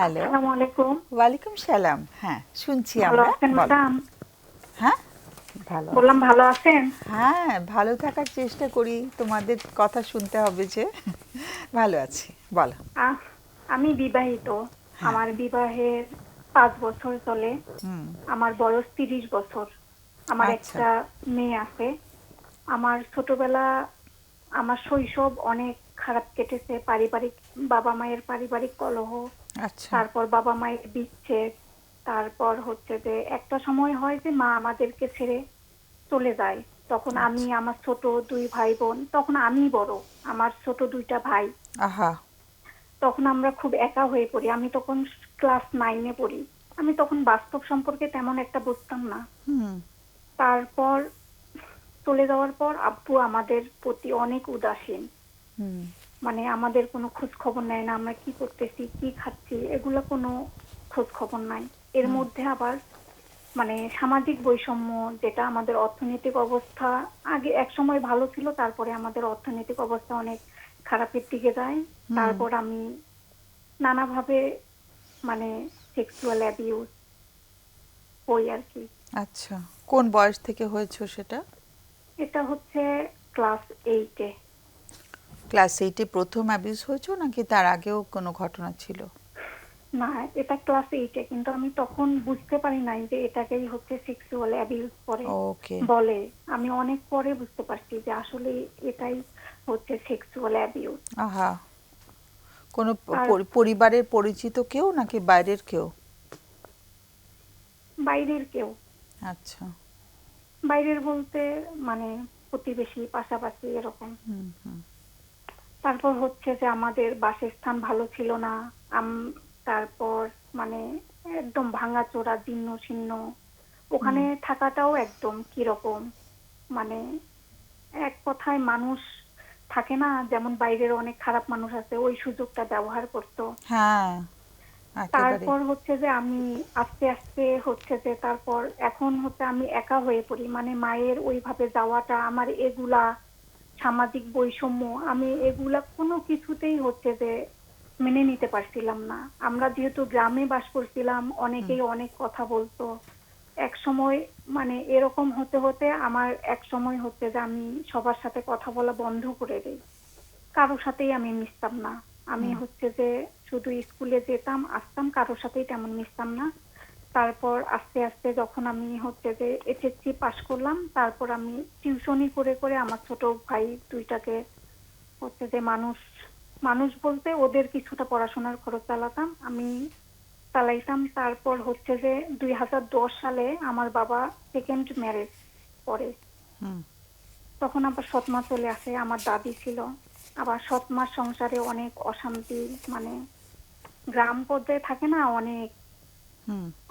Hello. আসসালামু আলাইকুম ওয়ালাইকুম সালাম। হ্যাঁ শুনছি ভালো আমরা। আছেন ম্যাডাম? হ্যাঁ? ভালো বললাম ভালো আছেন? হ্যাঁ ভালো থাকার চেষ্টা করি। তোমাদের কথা শুনতে হবে যে। ভালো আছি। বলো। আমি বিবাহিত। আমার বিবাহের পাঁচ বছর চলে। আমার বয়স তিরিশ বছর। আমার আচ্ছা। একটা মেয়ে আছে। আমার ছোটবেলা আমার শৈশব অনেক খারাপ কেটেছে। পারিবারিক বাবা মায়ের পারিবারিক কলহ তারপর বাবা মায়ের বিচ্ছেদ তারপর হচ্ছে যে একটা সময় হয় যে মা আমাদেরকে ছেড়ে চলে যায়। তখন আমি আমার ছোট দুই ভাই বোন তখন আমি বড় আমার ছোট দুইটা ভাই। আহা। তখন আমরা খুব একা হয়ে পড়ি। আমি তখন ক্লাস নাইনে পড়ি। আমি তখন বাস্তব সম্পর্কে তেমন একটা বুঝতাম না। হুম। তারপর চলে যাওয়ার পর আব্বু আমাদের প্রতি অনেক উদাসীন। মানে আমাদের কোনো খোঁজ খবর নেয় না আমরা কি করতেছি কি খাচ্ছি এগুলো কোনো খোঁজ খবর নাই। এর মধ্যে আবার মানে সামাজিক বৈষম্য যেটা আমাদের অর্থনৈতিক অবস্থা আগে এক সময় ভালো ছিল তারপরে আমাদের অর্থনৈতিক অবস্থা অনেক খারাপের দিকে যায়। তারপর আমি নানাভাবে মানে সেক্সুয়াল অ্যাবিউজ হই আর কি। আচ্ছা কোন বয়স থেকে হয়েছে সেটা? এটা হচ্ছে ক্লাস এইটে ক্লাস এইটে প্রথম অ্যাবিউজ হয়েছে নাকি তার আগেও কোনো ঘটনা ছিল? না এটা ক্লাস এইটে কিন্তু আমি তখন বুঝতে পারি নাই যে এটাকেই হচ্ছে সেক্সুয়াল অ্যাবিউজ করে ওকে বলে। আমি অনেক পরে বুঝতে পারছি যে আসলে এটাই হচ্ছে সেক্সুয়াল অ্যাবিউজ আহা। কোনো পরিবারের পরিচিত কেউ নাকি বাইরের কেউ? বাইরের কেউ। আচ্ছা। বাইরের বলতে মানে প্রতিবেশী পাশাপাশি এরকম। হুম হুম। তারপর হচ্ছে যে আমাদের বাসস্থান ভালো ছিল না। আম- তারপর মানে একদম ভাঙাচোরা জীর্ণ ছিন্ন ওখানে থাকাটাও একদম কীরকম? মানে এক কথায় মানুষ থাকে না যেমন বাইরের অনেক খারাপ মানুষ আছে ওই সুযোগটা ব্যবহার করতো। হ্যাঁ তারপর হচ্ছে যে আমি আস্তে আস্তে হচ্ছে যে তারপর এখন হচ্ছে আমি একা হয়ে পড়ি। মানে মায়ের ওইভাবে যাওয়াটা আমার এগুলা সামাজিক বৈষম্য আমি এগুলা কোনো কিছুতেই হচ্ছে যে মেনে নিতে পারছিলাম না। আমরা যেহেতু গ্রামে বাস করছিলাম অনেকেই অনেক কথা বলতো। এক সময় মানে এরকম হতে হতে আমার এক সময় হচ্ছে যে আমি সবার সাথে কথা বলা বন্ধ করে দিই। কারোর সাথেই আমি মিশতাম না। আমি হচ্ছে যে শুধু স্কুলে যেতাম আসতাম কারোর সাথেই তেমন মিশতাম না। তারপর আস্তে আস্তে যখন আমি হচ্ছে যে এইচএসসি পাশ করলাম তারপর আমি টিউশনি করে করে আমার ছোট ভাই দুইটাকে হচ্ছে যে মানুষ মানুষ বলতে ওদের কিছুটা পড়াশোনার খরচ চালাতাম আমি চালাইতাম। তারপর হচ্ছে যে দুই হাজার দশ সালে আমার বাবা সেকেন্ড ম্যারেজ করে। হুম। তখন আবার সৎমা চলে আসে আমার দাদি ছিল। আবার সৎমার সংসারে অনেক অশান্তি মানে গ্রাম পর্যায়ে থাকে না অনেক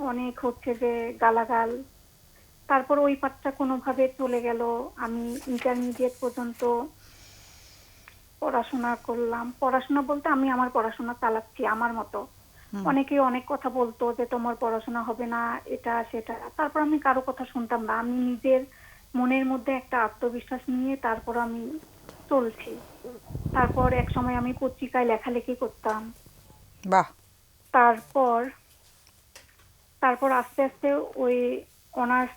অনেক হচ্ছে যে গালাগাল। তারপর ওই পাঠটা কোনোভাবে চলে গেল। আমি ইন্টারমিডিয়েট পর্যন্ত পড়াশোনা করলাম। পড়াশোনা বলতে আমি আমার পড়াশোনা চালাচ্ছি আমার মতো। অনেকে অনেক কথা বলতো যে তোমার পড়াশোনা হবে না এটা সেটা। তারপর আমি কারও কথা শুনতাম না। আমি নিজের মনের মধ্যে একটা আত্মবিশ্বাস নিয়ে তারপর আমি চলছি। তারপর এক সময় আমি পত্রিকায় লেখালেখি করতাম। বাহ! তারপর তারপর আস্তে আস্তে ওই অনার্স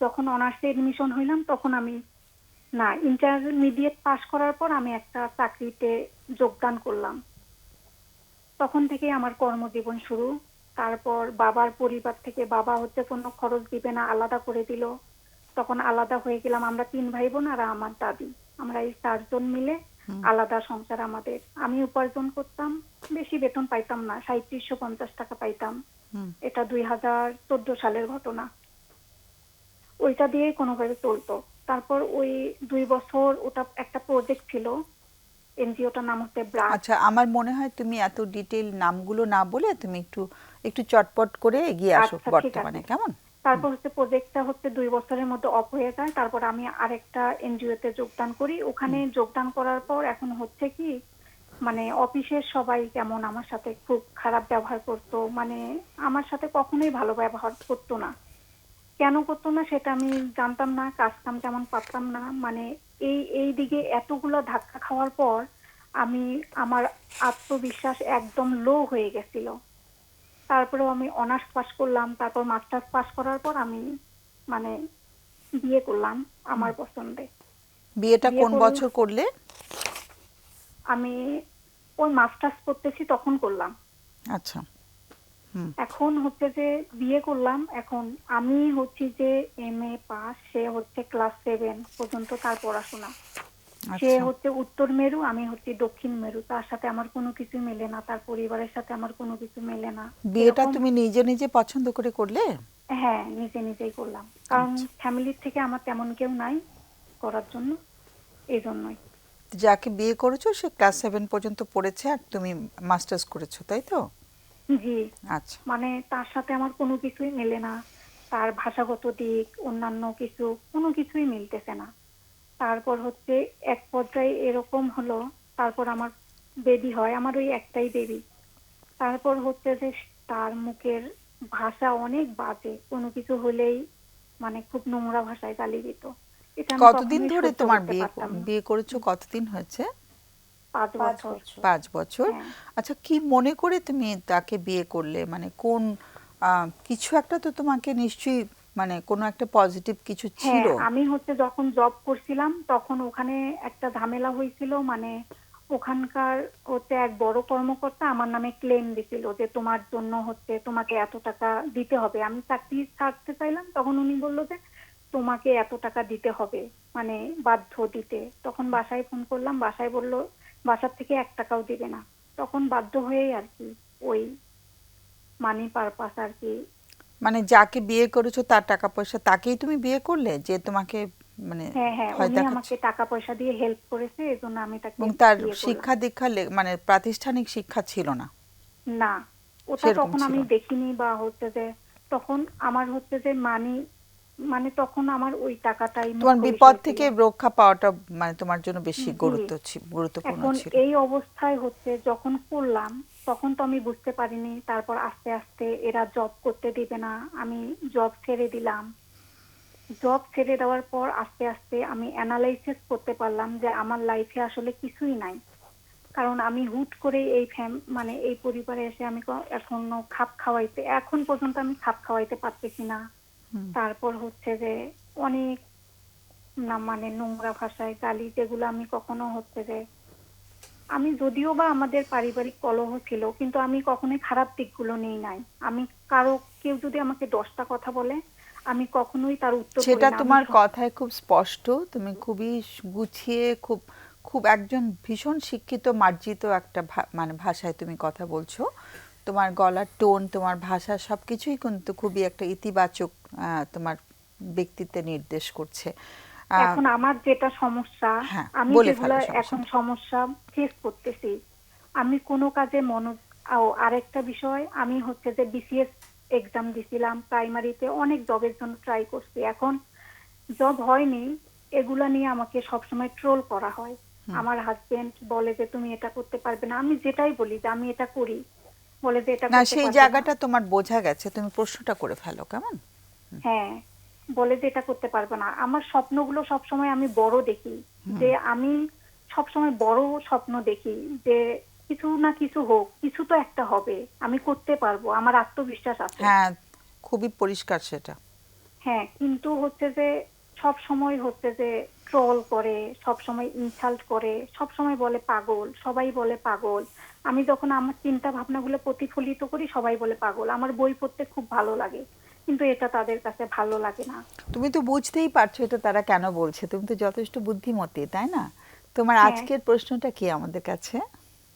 যখন অনার্সে এডমিশন হইলাম তখন আমি না ইন্টারমিডিয়েট পাশ করার পর আমি একটা চাকরিতে যোগদান করলাম। তখন থেকে আমার কর্মজীবন শুরু। তারপর বাবার পরিবার থেকে বাবা হচ্ছে কোনো খরচ দিবে না আলাদা করে দিল। তখন আলাদা হয়ে গেলাম আমরা তিন ভাই বোন আর আমার দাদি। আমরা এই চারজন মিলে আলাদা সংসার আমাদের। আমি উপার্জন করতাম বেশি বেতন পাইতাম না সাঁত্রিশশো পঞ্চাশ টাকা পাইতাম। এটা দুই হাজার চোদ্দ সালের ঘটনা। ওইটা দিয়ে কোনোভাবে চলতো। তারপর ওই দুই বছর ওটা একটা প্রজেক্ট ছিল। এনজিওটার নাম হচ্ছে ব্রাক আচ্ছা আমার মনে হয় তুমি এত ডিটেল নামগুলো না বলে তুমি একটু একটু চটপট করে এগিয়ে আসো আচ্ছা, বর্তমানে কেমন? তারপর হচ্ছে প্রজেক্টটা হচ্ছে দুই বছরের মধ্যে অফ হয়ে যায়। তারপর আমি আরেকটা এনজিওতে যোগদান করি। ওখানে যোগদান করার পর এখন হচ্ছে কি মানে অফিসের সবাই কেমন আমার সাথে খুব খারাপ ব্যবহার করতো মানে আমার সাথে কখনোই ভালো ব্যবহার করতো না। কেন করতো না সেটা আমি জানতাম না কাজ কাম তেমন পারতাম না। মানে এই এই দিকে এতগুলো ধাক্কা খাওয়ার পর আমি আমার আত্মবিশ্বাস একদম লো হয়ে গেছিল। তারপরেও আমি অনার্স পাস করলাম তারপর মাস্টার্স পাস করার পর আমি মানে বিয়ে করলাম আমার পছন্দে। বিয়েটা কোন বছর করলে? আমি ওই মাস্টার্স করতেছি তখন করলাম। আচ্ছা। এখন হচ্ছে যে বিয়ে করলাম এখন আমি হচ্ছি যে এম এ পাস সে হচ্ছে ক্লাস সেভেন পর্যন্ত তার পড়াশোনা। সে আচ্ছা। হচ্ছে উত্তর মেরু আমি হচ্ছে দক্ষিণ মেরু। তার সাথে আমার কোনো কিছু মেলে না তার পরিবারের সাথে আমার কোনো কিছু মেলে না। বিয়েটা তুমি নিজে নিজে পছন্দ করে করলে? হ্যাঁ নিজে নিজেই করলাম। কারণ আচ্ছা। ফ্যামিলির থেকে আমার তেমন কেউ নাই করার জন্য এই জন্যই। যাকে বিয়ে করেছ সে ক্লাস সেভেন পর্যন্ত পড়েছে আর তুমি মাস্টার্স করেছ তাই তো? জি। আচ্ছা। মানে তার সাথে আমার কোনো কিছুই মেলে না। তার ভাষাগত দিক অন্যান্য কিছু কোনো কিছুই মিলতেছে না। তারপর হচ্ছে এক পর্যায়ে এরকম হলো তারপর আমার বেবি হয় আমার ওই একটাই বেবি তারপর হচ্ছে যে তার মুখের ভাষা অনেক বাজে কোনো কিছু হলেই মানে খুব নোংরা ভাষায় গালি দিত। কতদিন ধরে তোমার বিয়ে বিয়ে করেছ? কতদিন হয়েছে? পাঁচ বছর। বছর। পাঁচ বছর। হ্যাঁ। আচ্ছা কি মনে করে তুমি তাকে বিয়ে করলে? মানে কোন কিছু একটা তো তোমাকে নিশ্চয়ই মানে কোনো একটা পজিটিভ কিছু ছিল। হ্যাঁ আমি হচ্ছে যখন জব করছিলাম তখন ওখানে একটা ঝামেলা হয়েছিল। মানে ওখানকার হচ্ছে এক বড় কর্মকর্তা আমার নামে ক্লেম দিছিল যে তোমার জন্য হচ্ছে তোমাকে এত টাকা দিতে হবে। আমি চাকরি ছাড়তে চাইলাম তখন উনি বলল যে তোমাকে এত টাকা দিতে হবে মানে বাধ্য দিতে। তখন বাসায় ফোন করলাম বাসায় বলল বাসার থেকে এক টাকাও দিবে না। তখন বাধ্য হয়েই আর কি ওই মানি পারপাস আর কি। মানে যাকে বিয়ে করেছ তার টাকা পয়সা তাকেই তুমি বিয়ে করলে? যে তোমাকে মানে হ্যাঁ হ্যাঁ উনি আমাকে টাকা পয়সা দিয়ে হেল্প করেছে এজন্য আমি তাকে এবং তার শিক্ষা দীক্ষা মানে প্রাতিষ্ঠানিক শিক্ষা ছিল না? না। ওটা তখন আমি দেখিনি বা হচ্ছে যে তখন আমার হচ্ছে যে মানি মানে তখন আমার ওই টাকাটাই তোমার বিপদ থেকে রক্ষা পাওয়াটা মানে তোমার জন্য বেশি গুরুত্ব গুরুত্বপূর্ণ ছিল। এই অবস্থায় হচ্ছে যখন করলাম তখন তো আমি বুঝতে পারিনি তারপর আস্তে আস্তে এরা জব করতে দিবে না আমি জব ছেড়ে দিলাম। জব ছেড়ে দেওয়ার পর আস্তে আস্তে আমি অ্যানালাইসিস করতে পারলাম যে আমার লাইফে আসলে কিছুই নাই। কারণ আমি হুট করে এই ফ্যাম মানে এই পরিবারে এসে আমি এখনও খাপ খাওয়াইতে এখন পর্যন্ত আমি খাপ খাওয়াইতে পারতেছি না। তারপর হচ্ছে যে অনেক না মানে নোংরা ভাষায় গালি যেগুলো আমি কখনো হচ্ছে যে আমি যদিও বা আমাদের পারিবারিক কলহ ছিল কিন্তু আমি কখনোই খারাপ দিকগুলো নেই নাই। আমি কারও কেউ যদি আমাকে দশটা কথা বলে আমি কখনোই তার উত্তর সেটা তোমার কথায় খুব স্পষ্ট তুমি খুবই গুছিয়ে খুব খুব একজন ভীষণ শিক্ষিত মার্জিত একটা মানে ভাষায় তুমি কথা বলছো। তোমার গলার টোন তোমার ভাষা সবকিছুই কিন্তু খুবই একটা ইতিবাচক তোমার ব্যক্তিত্বে নির্দেশ করছে। এখন আমার যেটা সমস্যা হ্যাঁ, আমি যেগুলো এখন সমস্যা ফেস করতেছি আমি কোনো কাজে মনোজ ও আরেকটা বিষয় আমি হচ্ছে যে বিসিএস এক্সাম দিছিলাম প্রাইমারিতে অনেক জবের জন্য ট্রাই করছি। এখন জব হয়নি এগুলা নিয়ে আমাকে সবসময় ট্রোল করা হয়। আমার হাজবেন্ড বলে যে তুমি এটা করতে পারবে না। আমি যেটাই বলি যে আমি এটা করি। বলে যে এটা না সেই জায়গাটা তোমার বোঝা গেছে তুমি প্রশ্নটা করে ফেলো কেমন? হ্যাঁ বলে যে এটা করতে পারবে না। আমার স্বপ্নগুলো সবসময় আমি বড় দেখি যে আমি সবসময় বড় স্বপ্ন দেখি যে কিছু না কিছু হোক কিছু তো একটা হবে আমি করতে পারব আমার আত্মবিশ্বাস আছে। হ্যাঁ খুবই পরিষ্কার সেটা। হ্যাঁ কিন্তু হচ্ছে যে সব সময় হচ্ছে যে ট্রল করে সব সময় ইনসাল্ট করে সব সময় বলে পাগল সবাই বলে পাগল। আমি যখন আমার চিন্তা ভাবনাগুলো প্রতিফলিত করি সবাই বলে পাগল। আমার বই পড়তে খুব ভালো লাগে কিন্তু এটা তাদের কাছে ভালো লাগে না। তুমি তো বুঝতেই পারছ এটা তারা কেন বলছে। তুমি তো যথেষ্ট বুদ্ধিমতী তাই না? তোমার হ্যাঁ। আজকের প্রশ্নটা কি আমাদের কাছে?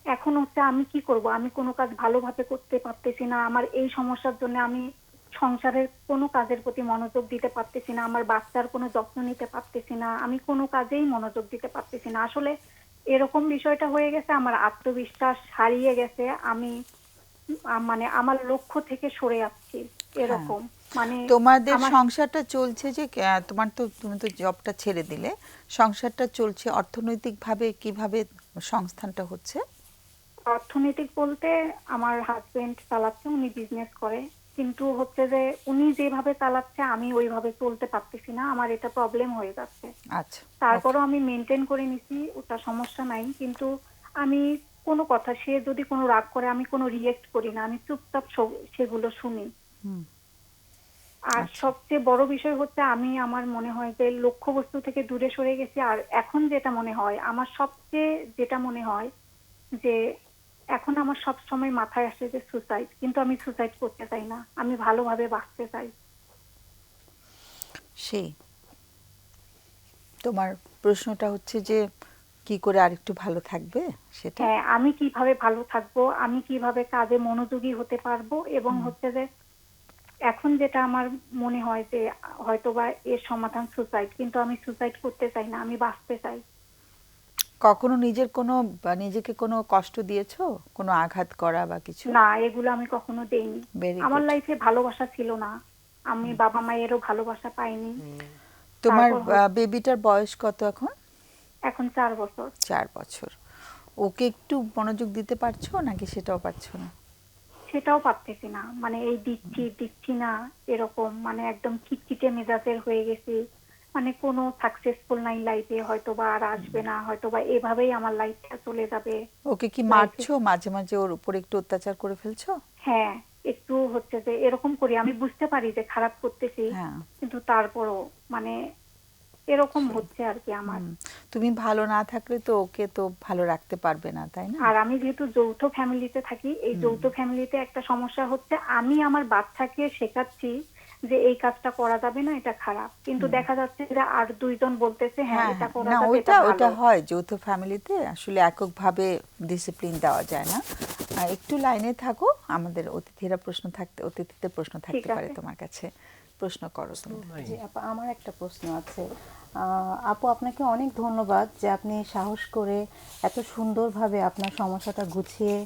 এখন হচ্ছে আমি কি করব? আমি কোনো কাজ ভালোভাবে করতে পারতেছি না। আমার এই সমস্যার জন্য আমি সংসারের কোনো কাজের প্রতি মনোযোগ দিতে পারতেছি না আমার বাচ্চার কোনো যত্ন নিতে পারতেছি না আমি কোনো কাজেই মনোযোগ দিতে পারতেছি না। আসলে এরকম বিষয়টা হয়ে গেছে আমার আত্মবিশ্বাস হারিয়ে গেছে আমি মানে আমার লক্ষ্য থেকে সরে যাচ্ছি এরকম। মানে তোমাদের সংসারটা চলছে যে তোমার তো তুমি তো জবটা ছেড়ে দিলে সংসারটা চলছে অর্থনৈতিকভাবে কীভাবে সংস্থানটা হচ্ছে? অর্থনৈতিক বলতে আমার হাজবেন্ড চালাচ্ছে উনি বিজনেস করে। কিন্তু হচ্ছে যে উনি যেভাবে চালাচ্ছে আমি ওইভাবে চলতে পারতেছি না। আমার এটা প্রবলেম হয়ে যাচ্ছে। আচ্ছা তারপরও আমি মেনটেন করে নিছি ওটা সমস্যা নাই। কিন্তু আমি কোনো কথা সে যদি কোনো রাগ করে আমি কোনো রিয়েক্ট করি না। আমি চুপচাপ সেগুলো শুনি। আর সবচেয়ে বড় বিষয় হচ্ছে আমি আমার মনে হয় যে লক্ষ্যবস্তু থেকে দূরে সরে গেছি। আর এখন যেটা মনে হয় আমার সবচেয়ে যেটা মনে হয় যে এখন আমার সব সময় মাথায় আসে যে সুসাইড কিন্তু আমি সুসাইড করতে চাই না। আমি ভালোভাবে বাঁচতে চাই। সেই। তোমার প্রশ্নটা হচ্ছে যে কি করে আরেকটু ভালো থাকবে সেটা? হ্যাঁ আমি কীভাবে ভালো থাকব আমি কীভাবে কাজে মনোযোগী হতে পারব এবং হচ্ছে যে এখন যেটা আমার মনে হয় যে হয়তোবা এর সমাধান সুসাইড কিন্তু আমি সুসাইড করতে চাই না আমি বাঁচতে চাই। কখনো নিজের কোনো নিজেকে কোনো কষ্ট দিয়েছ? কোনো আঘাত করা বা কিছু? না এগুলো আমি কখনো দেইনি। আমার. লাইফে ভালোবাসা ছিল না। আমি বাবা মায়েরও ভালোবাসা পাইনি। তোমার বেবিটার বয়স কত এখন? এখন চার বছর। চার বছর। ওকে একটু মনোযোগ দিতে পারছ নাকি সেটাও পারছ না? সেটাও পারতেছি না। মানে এই দিচ্ছি দিচ্ছি না এরকম। মানে একদম খিটখিটে মেজাজের হয়ে গেছি। মানে কোনো সাকসেসফুল নাই লাইফে হয়তো বা আর আসবে না হয়তো বা এভাবেই আমার লাইফটা চলে যাবে। ওকে কি মারছো? মাঝে মাঝে ওর উপর একটু অত্যাচার করে ফেলছো? হ্যাঁ একটু হচ্ছে যে এরকম করি। আমি বুঝতে পারি যে খারাপ করতেছি হ্যাঁ। কিন্তু তারপরও মানে এরকম হচ্ছে আর কি আমার। তুমি ভালো না থাকলে তো ওকে তো ভালো রাখতে পারবে না তাই না? আর আমি যেহেতু যৌথ ফ্যামিলিতে থাকি এই যৌথ ফ্যামিলিতে একটা সমস্যা হচ্ছে আমি আমার বাচ্চাকে শেখাচ্ছি যে এই কাজটা করা যাবে না এটা খারাপ। কিন্তু দেখা যাচ্ছে যে আর দুইজন বলতেছে হ্যাঁ হ্যাঁ এটা হ্যাঁ। করা যাবে ওইটা ওইটা হয় যৌথ ফ্যামিলিতে আসলে এককভাবে ডিসিপ্লিন দেওয়া যায় না। একটু লাইনে থাকো আমাদের অতিথিরা প্রশ্ন থাকতে অতিথিদের প্রশ্ন থাকতে পারে তোমার কাছে। প্রশ্ন করো তুমি জি আপা আমার একটা প্রশ্ন আছে। আহ, আপু আপনাকে অনেক ধন্যবাদ যে আপনি সাহস করে এত সুন্দরভাবে আপনার সমস্যাটা গুছিয়ে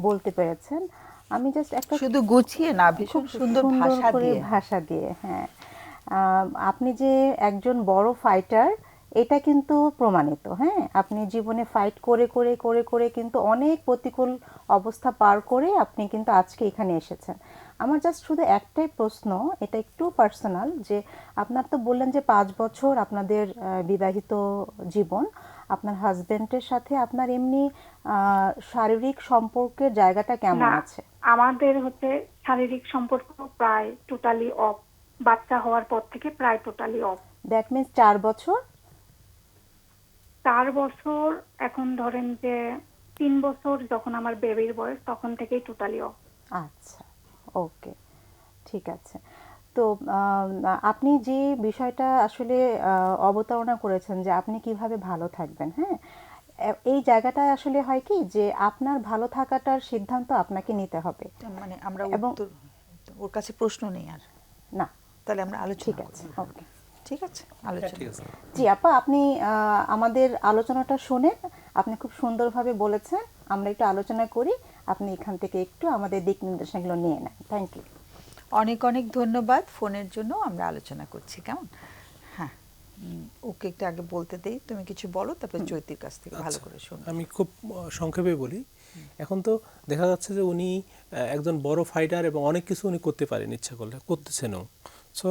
বলতে পেরেছেন। আমি জাস্ট একটা শুধু গুছিয়ে না ভীষণ সুন্দর ভাষা করে দিয়ে। ভাষা দিয়ে হ্যাঁ। আপনি যে একজন বড় ফাইটার এটা কিন্তু প্রমাণিত হ্যাঁ। আপনি জীবনে ফাইট করে করে করে করে কিন্তু অনেক প্রতিকূল অবস্থা পার করে আপনি কিন্তু আজকে এখানে এসেছেন। আমার জাস্ট শুধু একটাই প্রশ্ন এটা একটু পার্সোনাল যে আপনার তো বললেন যে পাঁচ বছর আপনাদের আহ, বিবাহিত জীবন আপনার হাজবেন্ডের সাথে আপনার এমনি আহ, শারীরিক সম্পর্কের জায়গাটা কেমন আছে? আমাদের হচ্ছে শারীরিক সম্পর্ক প্রায় টোটালি অফ বাচ্চা হওয়ার পর থেকে প্রায় টোটালি অফ দ্যাট মিনস চার বছর? চার বছর এখন ধরেন যে তিন বছর যখন আমার বেবির বয়স তখন থেকেই টোটালি অফ আচ্ছা ওকে ঠিক আছে। তো আপনি যে বিষয়টা আসলে আহ, অবতারণা করেছেন যে আপনি কীভাবে ভালো থাকবেন হ্যাঁ? এই জায়গাটায় আসলে হয় কি যে আপনার ভালো থাকাটার সিদ্ধান্ত আপনাকে নিতে হবে। মানে আমরা এবং- ওর কাছে প্রশ্ন নেই আর। না। তাহলে আমরা আলোচনা ঠিক আছে ওকে ঠিক আছে? আলোচনা। জি আপা আপনি আহ, আমাদের আলোচনাটা শোনেন। আপনি খুব সুন্দরভাবে বলেছেন। আমরা একটু আলোচনা করি। আপনি এখান থেকে একটু আমাদের দিক নির্দেশনাগুলো নিয়ে নেন। থ্যাংক ইউ অনেক অনেক ধন্যবাদ ফোনের জন্য। আমরা আলোচনা করছি কেমন? হ্যাঁ ওকে একটু আগে বলতে দেই তুমি কিছু বলো তারপরে চৈতির কাছ থেকে ভালো আচ্ছা, করে শোনো। আমি খুব সংক্ষেপে বলি। এখন তো দেখা যাচ্ছে যে উনি একজন বড় ফাইটার এবং অনেক কিছু উনি করতে পারেন ইচ্ছা করলে করতেছেনও। সো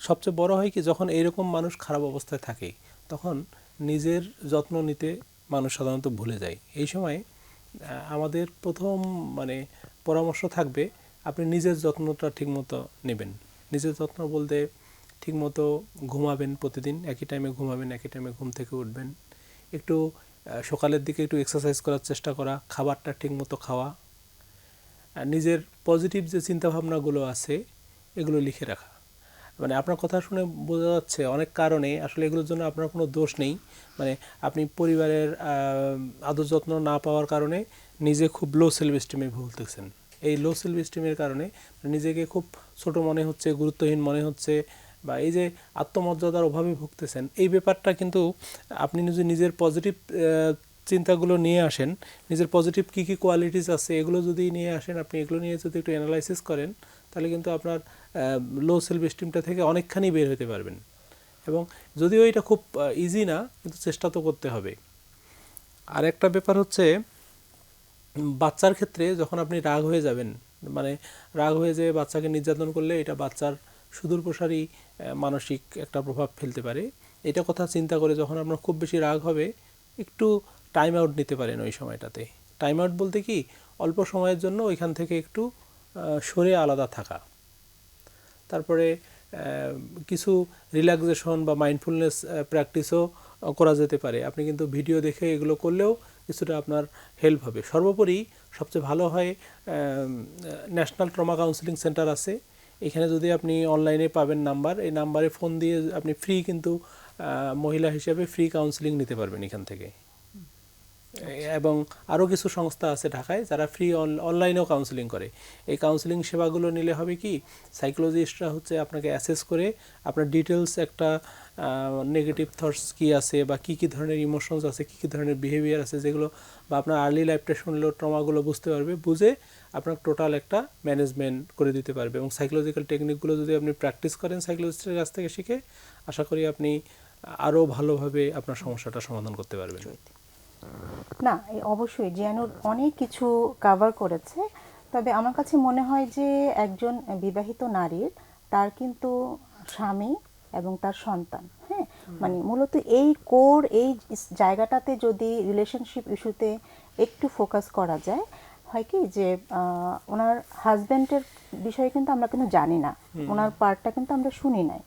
সবচেয়ে বড় হয় কি যখন এইরকম মানুষ খারাপ অবস্থায় থাকে তখন নিজের যত্ন নিতে মানুষ সাধারণত ভুলে যায়। এই সময় আমাদের প্রথম মানে পরামর্শ থাকবে আপনি নিজের যত্নটা ঠিকমতো নেবেন। নিজের যত্ন বলতে ঠিকমতো ঘুমাবেন প্রতিদিন, একই টাইমে ঘুমাবেন, একই টাইমে ঘুম থেকে উঠবেন। একটু সকালের দিকে একটু এক্সারসাইজ করার চেষ্টা করা, খাবারটা ঠিকমতো খাওয়া। নিজের পজিটিভ যে চিন্তাভাবনাগুলো আছে, এগুলো লিখে রাখা। মানে আপনার কথা শুনে বোঝা যাচ্ছে অনেক কারণে আসলে এগুলোর জন্য আপনার কোনো দোষ নেই। মানে আপনি পরিবারের আদর যত্ন না পাওয়ার কারণে নিজে খুব লো সেলফ স্টিমে ভুলতেছেন এই লো সেলফ স্টিমের কারণে নিজেকে খুব ছোট মনে হচ্ছে, গুরুত্বহীন মনে হচ্ছে বা এই যে আত্মমর্যাদার অভাবে ভুগতেছেন, এই ব্যাপারটা কিন্তু আপনি যদি নিজের পজিটিভ চিন্তাগুলো নিয়ে আসেন, নিজের পজিটিভ কী কী কোয়ালিটিস আছে এগুলো যদি নিয়ে আসেন, আপনি এগুলো নিয়ে যদি একটু অ্যানালাইসিস করেন, তাহলে কিন্তু আপনার লো সেলফ স্টিমটা থেকে অনেকখানি বের হতে পারবেন। এবং যদিও এটা খুব ইজি না, কিন্তু চেষ্টা তো করতে হবে। আর একটা ব্যাপার হচ্ছে, বাচ্চার ক্ষেত্রে যখন আপনি রাগ হয়ে যাবেন মানে রাগ হয়ে যেয়ে বাচ্চাকে নির্যাতন করলে এটা বাচ্চার সুদূর প্রসারী মানসিক একটা প্রভাব ফেলতে পারে। এটা কথা চিন্তা করে যখন আপনার খুব বেশি রাগ হবে, একটু টাইম আউট নিতে পারেন ওই সময়টাতে। টাইম আউট বলতে কি, অল্প সময়ের জন্য ওইখান থেকে একটু সরে আলাদা থাকা। তারপরে কিছু রিল্যাক্সেশন বা মাইন্ডফুলনেস প্র্যাকটিসও করা যেতে পারে। আপনি কিন্তু ভিডিও দেখে এগুলো করলেও কিছুটা আপনার হেল্প হবে। সর্বোপরি সবচেয়ে ভালো হয় ন্যাশনাল ট্রমা কাউন্সিলিং সেন্টার আছে। এখানে যদি আপনি অনলাইনে পাবেন নাম্বার এই নাম্বারে ফোন দিয়ে আপনি ফ্রি কিন্তু মহিলা হিসেবে ফ্রি কাউন্সিলিং নিতে পারবেন এখান থেকে। এবং আরও কিছু সংস্থা আছে ঢাকায় যারা ফ্রি অনলাইনেও কাউন্সিলিং করে। এই কাউন্সিলিং সেবাগুলো নিলে হবে কি সাইকোলজিস্টরা হচ্ছে আপনাকে অ্যাসেস করে আপনার ডিটেলস একটা নেগেটিভ থটস কী আছে বা কী কী ধরনের ইমোশনস আছে, কী কী ধরনের বিহেভিয়ার আছে, যেগুলো বা আপনার আর্লি লাইফটা শুনলেও ট্রমাগুলো বুঝতে পারবে, বুঝে আপনার টোটাল একটা ম্যানেজমেন্ট করে দিতে পারবে। এবং সাইকোলজিক্যাল টেকনিকগুলো যদি আপনি প্র্যাকটিস করেন সাইকোলজিস্টের কাছ থেকে শিখে, আশা করি আপনি আরও ভালোভাবে আপনার সমস্যাটা সমাধান করতে পারবেন। না অবশ্যই জিয়ানুর অনেক কিছু কাভার করেছে, তবে আমার কাছে মনে হয় যে একজন বিবাহিত নারীর, তার কিন্তু স্বামী এবং তার সন্তান হ্যাঁ? মানে মূলত এই কোর এই জায়গাটাতে যদি রিলেশনশিপ ইস্যুতে একটু ফোকাস করা যায় হয় কি যে ওনার হাজব্যান্ডের বিষয়ে কিন্তু আমরা কিন্তু জানি না। ওনার পার্টটা কিন্তু আমরা শুনি নাই।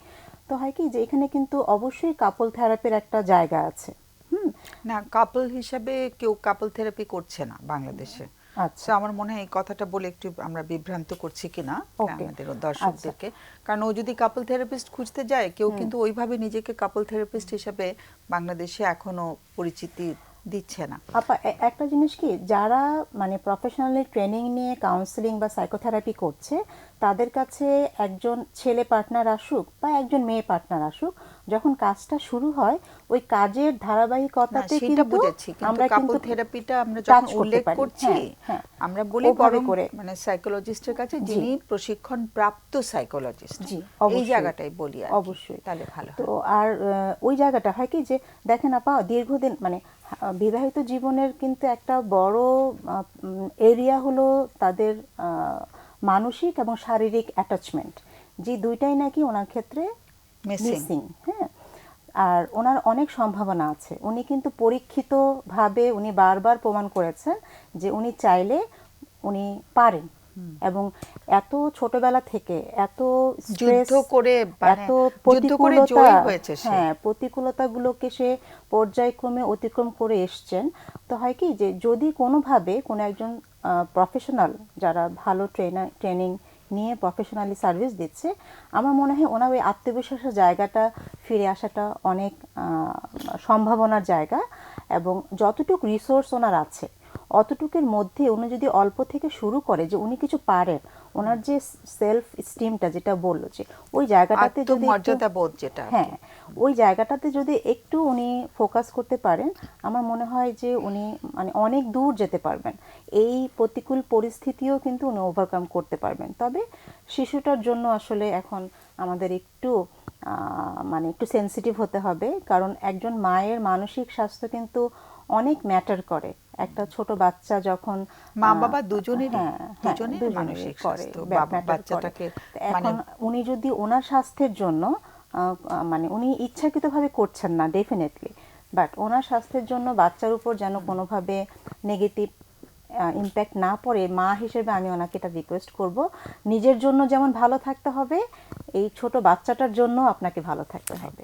তো হয় কি যে এখানে কিন্তু অবশ্যই কাপল থেরাপির একটা জায়গা আছে। হুম? না কাপল হিসাবে কেউ কাপল থেরাপি করছে না বাংলাদেশে। আচ্ছা। আমার মনে হয় এই কথাটা বলে একটু আমরা বিভ্রান্ত করছি কিনা আমাদের দর্শকদেরকে। কারণ ও যদি কাপল থেরাপিস্ট খুঁজতে যায় কেউ কিন্তু ওইভাবে নিজেকে কাপল থেরাপিস্ট হিসাবে বাংলাদেশে এখনও পরিচিতি দিচ্ছে না। আপা একটা জিনিস কি যারা মানে প্রফেশনালি ট্রেনিং নিয়ে কাউন্সিলিং বা সাইকোথেরাপি করছে তাদের কাছে একজন ছেলে পার্টনার আসুক বা একজন মেয়ে পার্টনার আসুক যখন কাজটা শুরু হয় ওই কাজের ধারাবাহিকতাতে কিন্তু আমরা কিন্তু থেরাপিটা আমরা যখন উল্লেখ করছি হ্যাঁ, হ্যাঁ। আমরা বলি বরং করে। মানে সাইকোলজিস্টের কাছে যিনি প্রশিক্ষণ প্রাপ্ত সাইকোলজিস্ট জি, এই জায়গাটাই বলি অবশ্যই তাহলে ভালো তো আর ওই জায়গাটা হয় কি যে দেখেন আপা দীর্ঘদিন মানে বিবাহিত জীবনের কিন্তু একটা বড় এরিয়া হলো তাদের মানসিক এবং শারীরিক অ্যাটাচমেন্ট যে দুইটাই নাকি ওনার ক্ষেত্রে. মিসিং আর ওনার অনেক সম্ভাবনা আছে। উনি কিন্তু পরীক্ষিতভাবে উনি বারবার প্রমাণ করেছেন যে উনি চাইলে উনি পারেন। এবং এত ছোটবেলা থেকে এত যুদ্ধ করে মানে এত প্রতিকূলতা। হ্যাঁ প্রতিকূলতাগুলোকে সে পর্যায়ক্রমে অতিক্রম করে এসছেন। তো হয় কি যে যদি কোনোভাবে কোনো একজন প্রফেশনাল যারা ভালো ট্রেনার ট্রেনিং নিয়ে প্রফেশনালি সার্ভিস দিচ্ছে। আমার মনে হয় ওনার ওই আত্মবিশ্বাসের জায়গাটা ফিরে আসাটা অনেক সম্ভাবনার জায়গা এবং যতটুকু রিসোর্স ওনার আছে অতটুকুর মধ্যে উনি যদি অল্প থেকে শুরু করে যে উনি কিছু পারেন ওনার যে সেলফ স্টিমটা যেটা বলল যে ওই জায়গাটাতে যদি আত্মমর্যাদা বোধ যেটা হ্যাঁ ওই জায়গাটাতে যদি একটু উনি ফোকাস করতে পারেন আমার মনে হয় যে উনি মানে অনেক দূর যেতে পারবেন। এই প্রতিকূল পরিস্থিতিও কিন্তু উনি ওভারকাম করতে পারবেন। তবে শিশুটার জন্য আসলে এখন আমাদের একটু মানে একটু সেন্সিটিভ হতে হবে কারণ একজন মায়ের মানসিক স্বাস্থ্য কিন্তু অনেক ম্যাটার করে। একটা ছোট বাচ্চা যখন মা বাবা দুজনেরই, দুজনেরই মানসিক করে, স্বাস্থ্য, বাবা- বাচ্চাটাকে মানে- এখন উনি যদি ওনার স্বাস্থ্যের জন্য মানে উনি ইচ্ছাকৃতভাবে করছেন না ডেফিনেটলি বাট ওনার স্বাস্থ্যের জন্য বাচ্চার উপর যেন কোনোভাবে নেগেটিভ ইম্প্যাক্ট না পড়ে মা হিসেবে আমি ওনাকে এটা রিকোয়েস্ট করব নিজের জন্য যেমন ভালো থাকতে হবে এই ছোট বাচ্চাটার জন্য আপনাকে ভালো থাকতে হবে।